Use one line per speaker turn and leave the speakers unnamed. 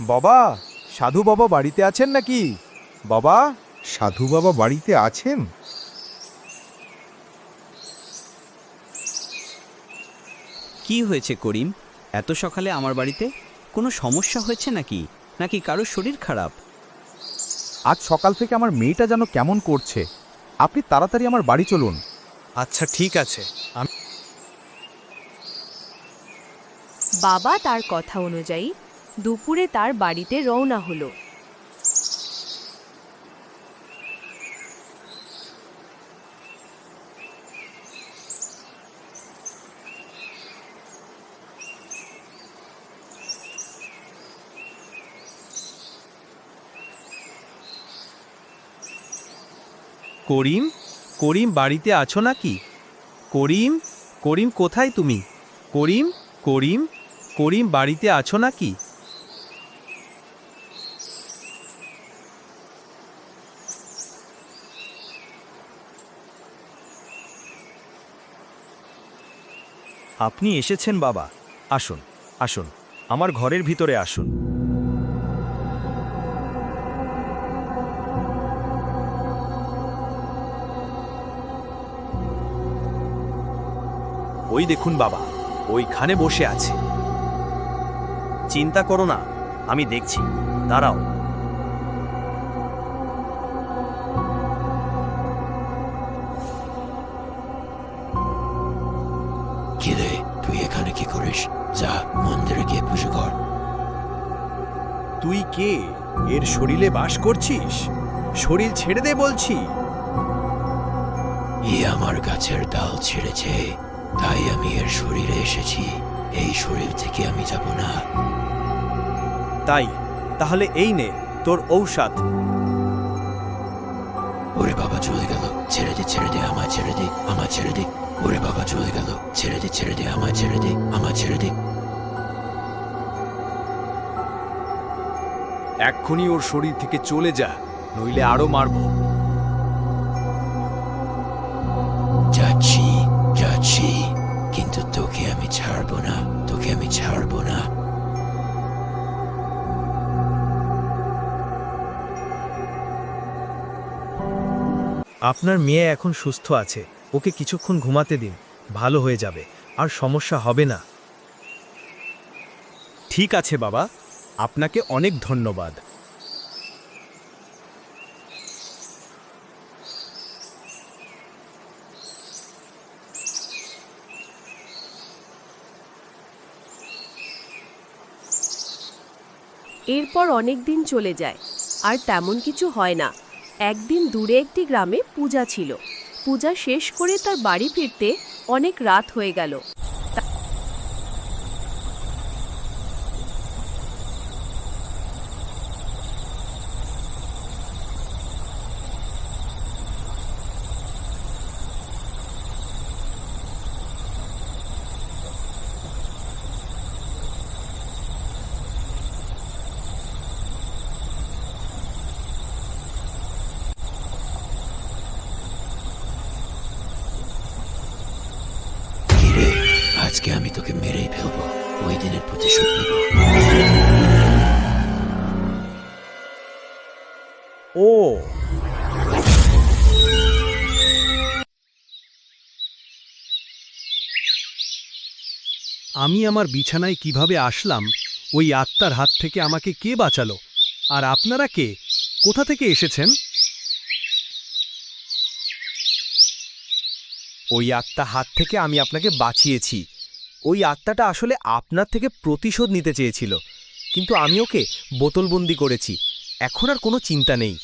বাবা সাধু বাবা বাড়িতে আছেন নাকি? বাবা
সাধু বাবা বাড়িতে আছেন?
কি হয়েছে করিম? এত সকালে আমার বাড়িতে কোনো সমস্যা হয়েছে নাকি? নাকি কারোর শরীর খারাপ?
আজ সকাল থেকে আমার মেয়েটা যেন কেমন করছে। আপনি তাড়াতাড়ি আমার বাড়ি চলুন।
আচ্ছা ঠিক আছে। আমি
বাবা তার কথা অনুযায়ী দুপুরে তার বাড়িতে রওনা হলো।
করিম করিম বাড়িতে আছো নাকি? করিম করিম কোথায় তুমি? করিম করিম করিম বাড়িতে আছো নাকি?
আপনি এসেছেন বাবা। আসুন আসুন, আমার ঘরের ভিতরে আসুন। ওই দেখুন বাবা, ওইখানে বসে আছে। চিন্তা করো না, আমি দেখছি। দাঁড়াও।
যা মন্দিরে গিয়ে পুজো কর।
তুই কে? এর শরীরে বাস করছিস? শরীর ছেড়ে দে বলছি।
ই আমার গাছের ডাল ছেড়েছে তাই আমি এর শরীরে এসেছি। এই শরীর থেকে আমি যাব না।
তাই তাহলে এই নে তোর ঔষধ।
ওরে বাবা চলে গেল। ছেড়ে দে ছেড়ে দে আমায় ছেড়ে দে আমায় ছেড়ে দে। ওরে বাবা চলে গেল। ছেড়ে দে ছেড়ে দে আমায় ছেড়ে দে আমায় ছেড়ে দে।
এক্ষুনি ওর শরীর থেকে চলে যা নইলে আরও মারবো।
যাচ্ছি যাচ্ছি কিন্তু তোকে আমি ছাড়বো না তোকে আমি ছাড়বো না।
আপনার মেয়ে এখন সুস্থ আছে। ওকে কিছুক্ষণ ঘুমাতে দিন ভালো হয়ে যাবে আর সমস্যা হবে না।
ঠিক আছে বাবা আপনাকে অনেক ধন্যবাদ।
এরপর অনেক দিন চলে যায় আর তেমন কিছু হয় না। একদিন দূরে একটি গ্রামে পূজা ছিল। পূজা শেষ করে তার বাড়ি ফিরতে অনেক রাত হয়ে গেল
কিরে আজকে আমি তোকে মেরেই ফেলব। ওই দিনের প্রতিশোধ নেব।
ও।
আমি আমার বিছানায় কীভাবে আসলাম ওই আত্মার হাত থেকে আমাকে কে বাঁচালো? আর আপনারা কে? কোথা থেকে এসেছেন?
ওই আত্মা হাত থেকে আমি আপনাকে বাঁচিয়েছি। ওই আত্মাটা আসলে আপনার থেকে প্রতিশোধ নিতে চেয়েছিল। কিন্তু আমি ওকে বোতলবন্দি করেছি। এখন আর কোনো চিন্তা নেই।